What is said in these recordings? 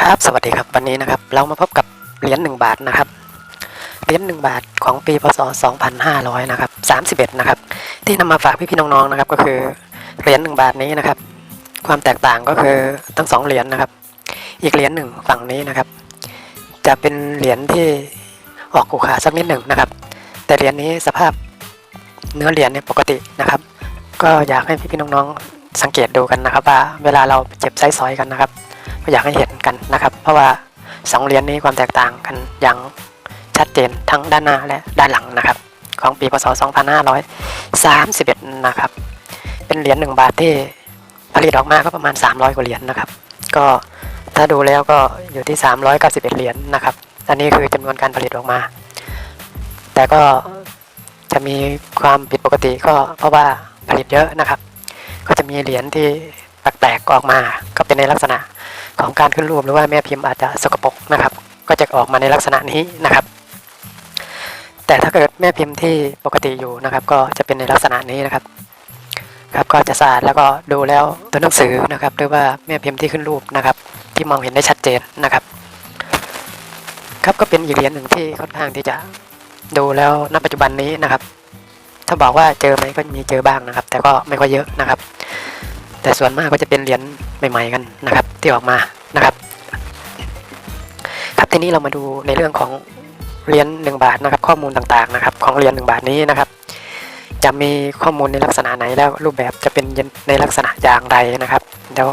ครับสวัสดีครับวันนี้นะครับเรามาพบกับเหรียญ1บาทนะครับเหรียญ1บาทของปีพศ 2500นะครับ31นะครับที่นำมาฝากพี่ๆน้องๆนะครับก็คือเหรียญ1บาทนี้นะครับ ความแตกต่างก็คือทั้งสองเหรียญนะครับ อีกเหรียญหนึ่งฝั่งนี้นะครับ จะเป็นเหรียญที่ออกกูขาสักนิดหนึ่งนะครับ แต่เหรียญนี้สภาพเนื้อเหรียญเนี่ยปกตินะครับ ก็อยากให้พี่ๆน้องๆสังเกตดูกันนะครับว่าเวลาเราเจ็บไซส์ซอยกันนะครับ ก็อยากให้เห็นกันนะครับ เพราะว่าสองเหรียญนี้ความแตกต่างกันอย่างชัดเจนทั้งด้านหน้าและด้านหลังนะครับ ของปีพศ 2531 นะครับ เป็นเหรียญ1บาทที่ผลิตออกมาก็ประมาณ 300 กว่าเหรียญนะครับ ก็ถ้าดูแล้วก็อยู่ที่ 391 เหรียญนะครับ อันนี้คือจำนวนการผลิตออกมา แต่ก็จะมีความผิดปกติก็เพราะว่าผลิตเยอะนะครับ ก็จะมีเหรียญที่แปลกๆออกมา ก็เป็นในลักษณะ ของการขึ้นรูปหรือว่าแม่พิมพ์อาจจะสกปรกนะครับ ก็จะออกมาในลักษณะนี้นะครับ แต่ถ้าเกิดแม่พิมพ์ที่ปกติอยู่นะครับ ก็จะเป็นในลักษณะนี้นะครับครับก็จะสะอาดแล้วก็ดูแล้วตัวหนังสือนะครับ หรือว่าแม่พิมพ์ที่ขึ้นรูปนะครับ ที่มองเห็นได้ชัดเจนนะครับ ครับก็เป็นอีกเหรียญหนึ่งที่ค่อนข้างที่จะดูแล้วณปัจจุบันนี้นะครับ ถ้าบอกว่าเจอไหมก็มีเจอบ้างนะครับ แต่ก็ไม่ค่อยเยอะนะครับ แต่ส่วนมากก็จะเป็นเหรียญใหม่ ๆ กันนะครับที่ออกมานะครับครับทีนี้เรามาดูในเรื่องของเหรียญหนึ่งบาทนะครับ ข้อมูลต่างๆนะครับ ของเหรียญหนึ่งบาทนี้นะครับ จะมีข้อมูลในลักษณะไหนแล้วรูปแบบจะเป็นในลักษณะอย่างไรนะครับเดี๋ยว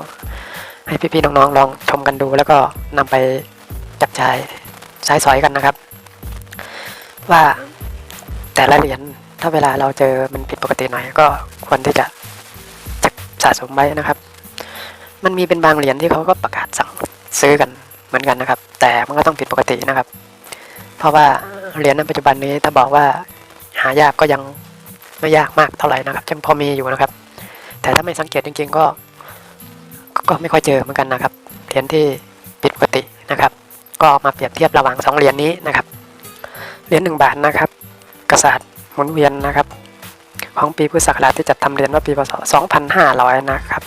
ให้พี่ๆน้องๆลองชมกันดู แล้วก็นำไปจับจ่ายใช้สอยกันนะครับ ว่าแต่ละเหรียญถ้าเวลาเราเจอมันผิดปกติหน่อยก็ควรที่จะ สะสมไว้นะครับ มันมีเป็นบางเหรียญที่เขาก็ประกาศสั่งซื้อกันเหมือนกันนะครับ แต่มันก็ต้องผิดปกตินะครับ เพราะว่าเหรียญในปัจจุบันนี้ถ้าบอกว่าหายากก็ยังไม่ยากมากเท่าไหร่นะครับยังพอมีอยู่นะครับ แต่ถ้าไม่สังเกตจริงๆก็ ก็ไม่ค่อยเจอเหมือนกันนะครับ เหรียญที่ผิดปกตินะครับ ก็มาเปรียบเทียบระหว่างสองเหรียญนี้นะครับ เหรียญหนึ่งบาทนะครับ กษัตริย์หมุนเวียนนะครับ ของปีพุทธศักราชที่จัดทำเหรียญว่าปีพศ 2500 นะครับ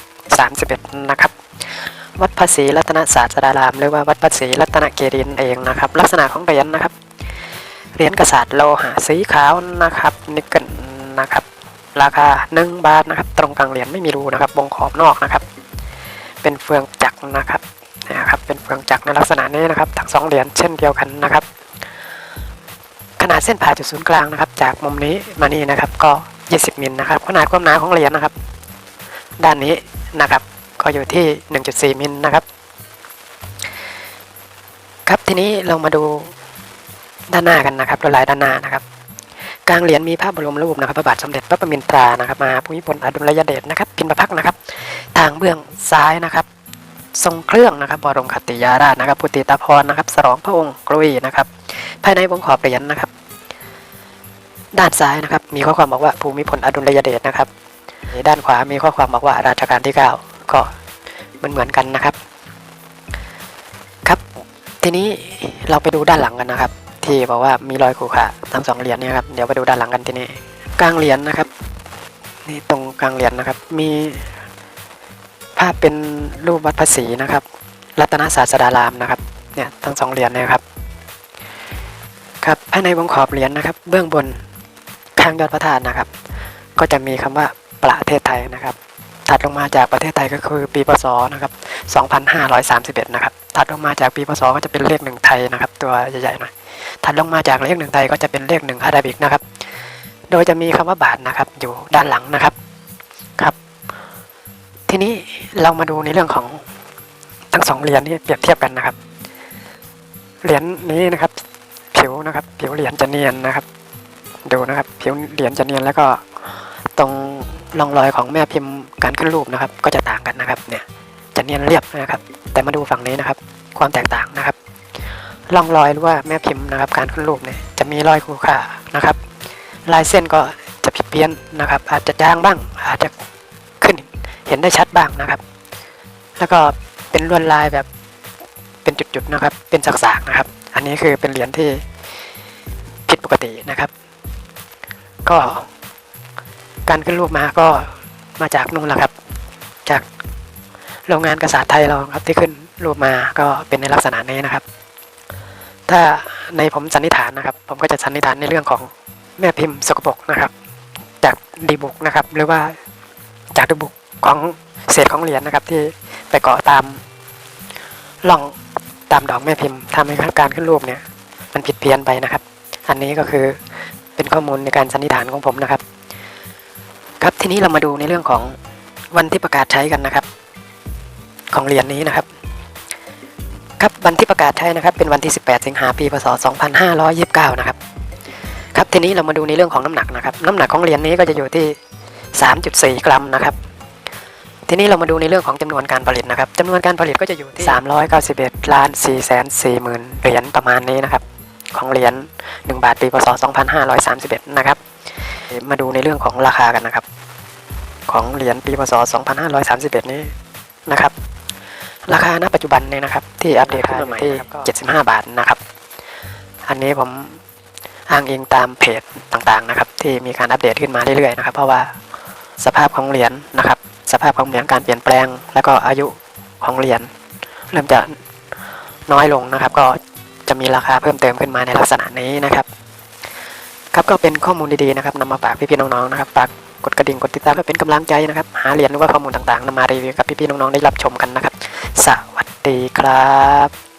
31 นะครับ วัดภาษีรัตนศาสตราราม หรือว่าวัดภาษีรัตนเกรินเองนะครับ ลักษณะของเหรียญนะครับ เหรียญกษัตริย์โลหะสีขาวนะครับนิกเกิลนะครับ ราคา 1 บาทนะครับ ตรงกลางเหรียญไม่มีรูนะครับวงขอบนอกนะครับ เป็นเฟืองจักรนะครับนะครับ เป็นเฟืองจักรในลักษณะนี้นะครับ ทั้งสองเหรียญเช่นเดียวกันนะครับ ขนาดเส้นผ่าจุดศูนย์กลางนะครับ จากมุมนี้มานี่นะครับก็ 20 มิลนะครับ ขนาดความหนาของเหรียญนะครับ ด้านนี้นะครับ ก็อยู่ที่ 1.4 มิลนะครับ ครับทีนี้เรามาดูด้านหน้ากันนะครับลวดลายด้านหน้านะครับ กลางเหรียญมีภาพบรมรูปนะครับพระบาทสมเด็จพระประมินทรานะครับมหาภูมิพลอดุลยเดชนะครับพิมพ์ประพักนะครับ ทางเบื้องซ้ายนะครับทรงเครื่องนะครับบรมคติยาราชนะครับ พุทธิตาพรนะครับสรองพระองค์กลุยนะครับ ภายในวงขอบเหรียญนะครับ ด้านซ้ายนะครับ มีข้อความบอกว่าภูมิพลอดุลยเดชนะครับ ด้านขวามีข้อความบอกว่าราชการที่ 9 ก็มือนเหมือนกันนะครับ ครับ ทีนี้เราไปดูด้านหลังกันนะครับ ที่บอกว่ามีรอยขูขาทั้งสองเหรียญเนี่ยครับเดี๋ยวไปดูด้านหลังกันทีนี้กลางเหรียญนะครับนี่ตรงกลางเหรียญนะครับ มีภาพเป็นรูปวัดภาษีนะครับ รัตนศาสดารามนะครับเนี่ยทั้งสองเหรียญนยครับครับภายในวงขอบเหรียญนะครับ เบื้องบน ข้างยอดพระธาตุนะครับ ก็จะมีคำว่าประเทศไทยนะครับ ถัดลงมาจากประเทศไทยก็คือปีพศนะครับ 2531 นะครับ ถัดลงมาจากปีพศก็จะเป็นเลขหนึ่งไทยนะครับ ตัวใหญ่ๆหน่อย ถัดลงมาจากเลขหนึ่งไทยก็จะเป็นเลขหนึ่งอาราบิกนะครับ โดยจะมีคำว่าบาทนะครับ อยู่ด้านหลังนะครับ ครับ ทีนี้เรามาดูในเรื่องของทั้งสองเหรียญนี้เปรียบเทียบกันนะครับ เหรียญนี้นะครับ ผิวนะครับ ผิวเหรียญจะเนียนนะครับ ดูนะครับผิวเหรียญจะเนียนแล้วก็ตรงร่องรอยของแม่พิมพ์การขึ้นรูปนะครับ ก็จะต่างกันนะครับเนี่ยจะเนียนเรียบนะครับ แต่มาดูฝั่งนี้นะครับ ความแตกต่างนะครับร่องรอยหรือว่าแม่พิมพ์นะครับ การขึ้นรูปเนี่ยจะมีรอยขูขานะครับ ลายเส้นก็จะผิดเพี้ยนนะครับ อาจจะจางบ้าง อาจจะขึ้นเห็นได้ชัดบ้างนะครับ แล้วก็เป็นลวดลายแบบเป็นจุดๆนะครับ เป็นสักๆนะครับ อันนี้คือเป็นเหรียญที่ผิดปกตินะครับ ก็การขึ้นรูปมาก็มาจากนู่นแหละครับ จากโรงงานกษาตรไทยเราครับที่ขึ้นรูปมาก็เป็นในลักษณะนี้นะครับ ถ้าในผมสันนิษฐานนะครับ ผมก็จะสันนิษฐานในเรื่องของแม่พิมพ์สกปรกนะครับ จากดีบุกนะครับ หรือว่าจากดีบุกของเศษของเหรียญนะครับ ที่ไปเกาะตามล่องตามดอกแม่พิมพ์ทำให้การขึ้นรูปเนี่ย มันผิดเพี้ยนไปนะครับ อันนี้ก็คือ ข้อมูลในการสันนิษฐานของผมนะครับ ครับทีนี้เรามาดูในเรื่องของวันที่ประกาศใช้กันนะครับ ของเหรียญนี้นะครับ ครับวันที่ประกาศใช้นะครับ เป็นวันที่ 18 สิงหาปีพศ 2529 นะครับ ครับทีนี้เรามาดูในเรื่องของน้ำหนักนะครับ น้ำหนักของเหรียญนี้ก็จะอยู่ที่ 3.4 กรัมนะครับทีนี้เรามาดูในเรื่องของจำนวนการผลิตนะครับจำนวนการผลิตก็จะอยู่ที่ 391ล้าน4แสน4หมื่นเหรียญประมาณนี้นะครับ ของเหรียญ1บาทปีพศ 2531 นะครับ มาดูในเรื่องของราคากันนะครับ ของเหรียญปีพศ 2531 นี้นะครับ ราคาณปัจจุบันเนี่ยนะครับ ที่อัปเดตขึ้นมาใหม่ที่ 75 บาทนะครับ อันนี้ผมอ้างอิงตามเพจต่างๆนะครับ ที่มีการอัปเดตขึ้นมาเรื่อยๆนะครับ เพราะว่าสภาพของเหรียญนะครับ สภาพของเหรียญการเปลี่ยนแปลง แล้วก็อายุของเหรียญเริ่มจะน้อยลงนะครับ ก็ จะมีราคาเพิ่มเติมขึ้นมาในลักษณะนี้นะครับครับก็เป็นข้อมูลดีๆนะครับนำมาฝากพี่ๆน้องๆนะครับฝากกดกระดิ่งกดติดตามเพื่อเป็นกำลังใจนะครับ หาเหรียญหรือว่าข้อมูลต่างๆนำมารีวิวกับพี่ๆน้องๆได้รับชมกันนะครับ สวัสดีครับ